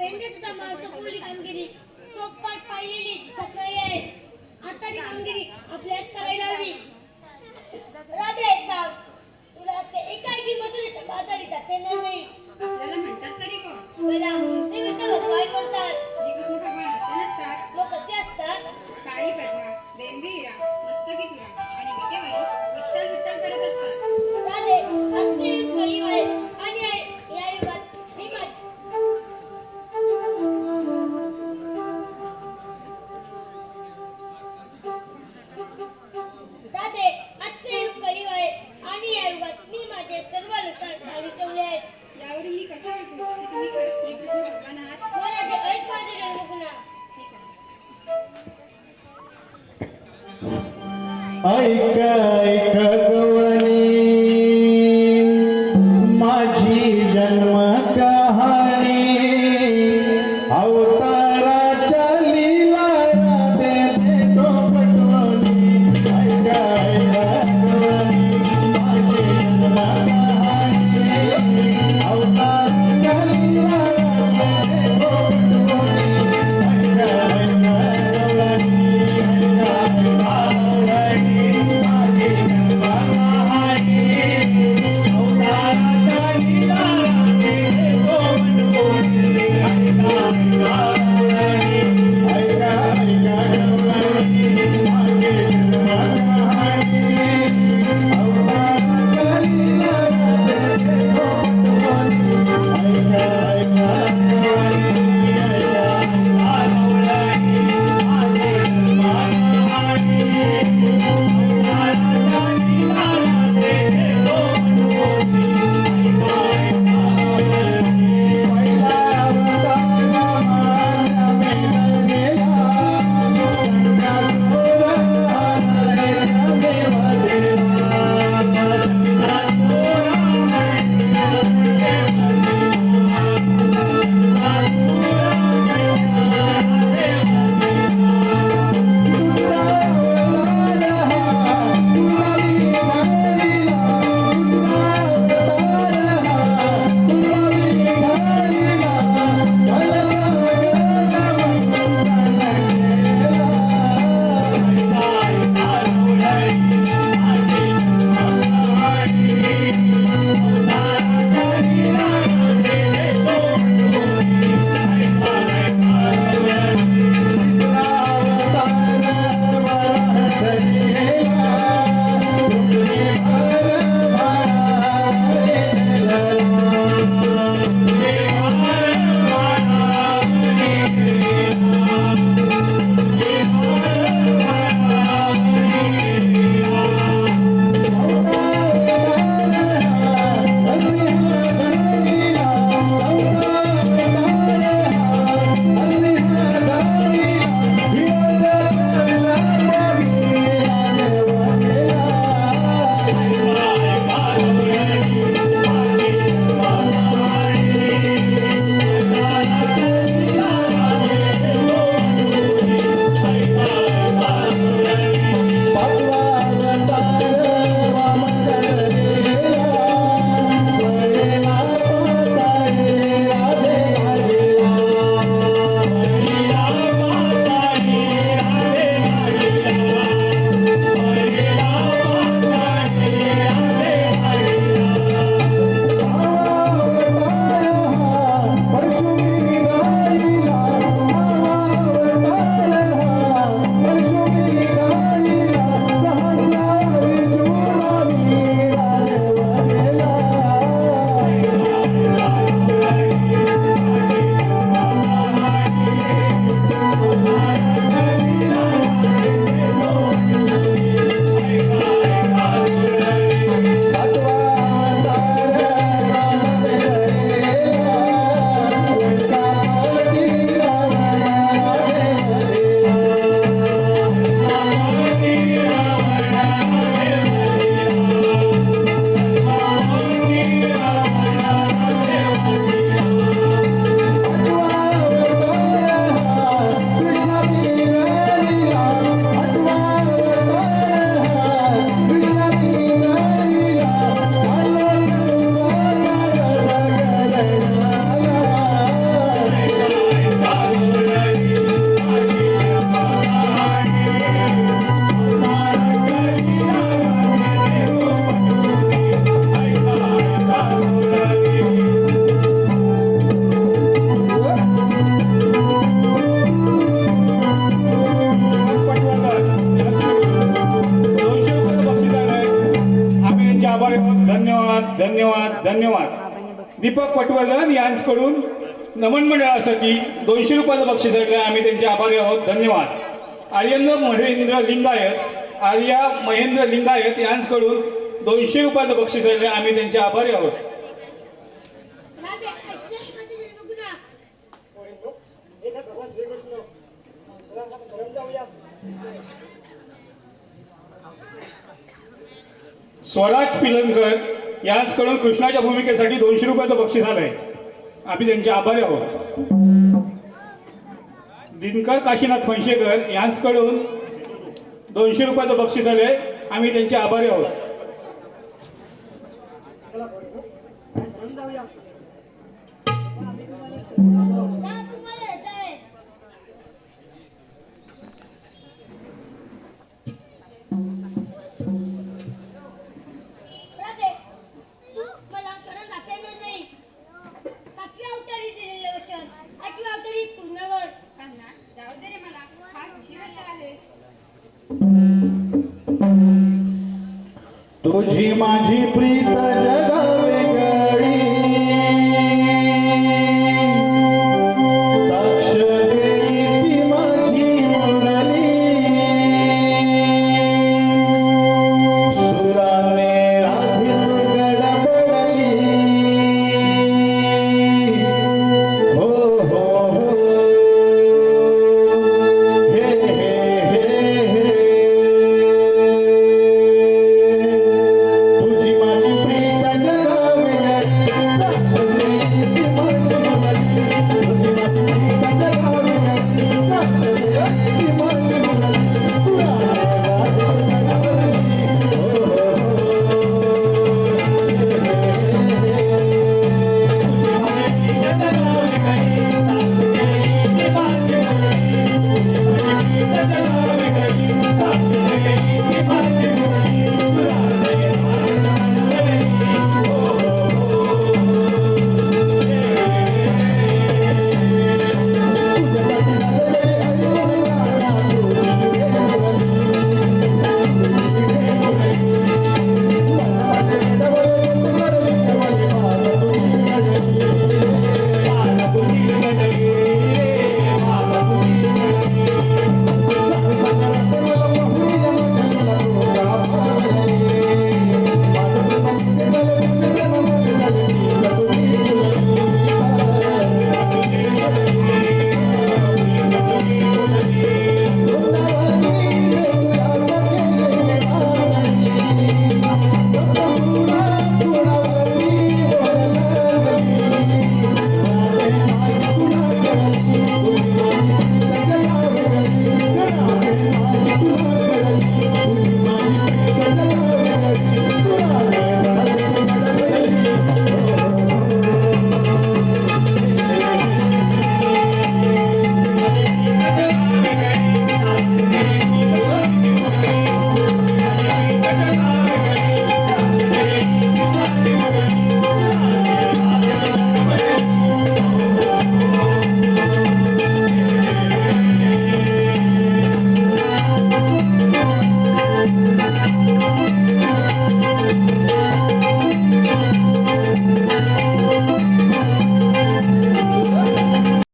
त्यांनी सुद्धा महत्त्वपूर्ण कामगिरी चोखपाट पाहिलेली सक्रिय आहे आता ही कामगिरी आपल्यात करायला हवी राधे एक गाव तुला असते एकाएकी मजुरीच्या बाजारी जाते नाही आपल्याला म्हणतात तरी कोण? मला ते म्हणतात काय करतात धन्यवाद धन्यवाद. दीपक पटवर्धन यांच्याकडून नमन मंडळासाठी दोनशे रुपयाचं बक्षीस आहे आम्ही त्यांचे आभारी आहोत. धन्यवाद. आर्यन महेंद्र लिंगायत आर्या महेंद्र लिंगायत यांच्याकडून दोनशे रुपयाचं बक्षीस आहे आम्ही त्यांचे आभारी आहोत. स्वराज पिलनकर याचकडून कृष्णाच्या भूमिकेसाठी दोनशे रुपयाचं बक्षीस आलंय. आम्ही त्यांचे आभारी आहोत. दिनकर काशीनाथ फणशेकर यांचकडून दोनशे रुपयाचं बक्षीस आलंय. आम्ही त्यांचे आभारी आहोत. de preta de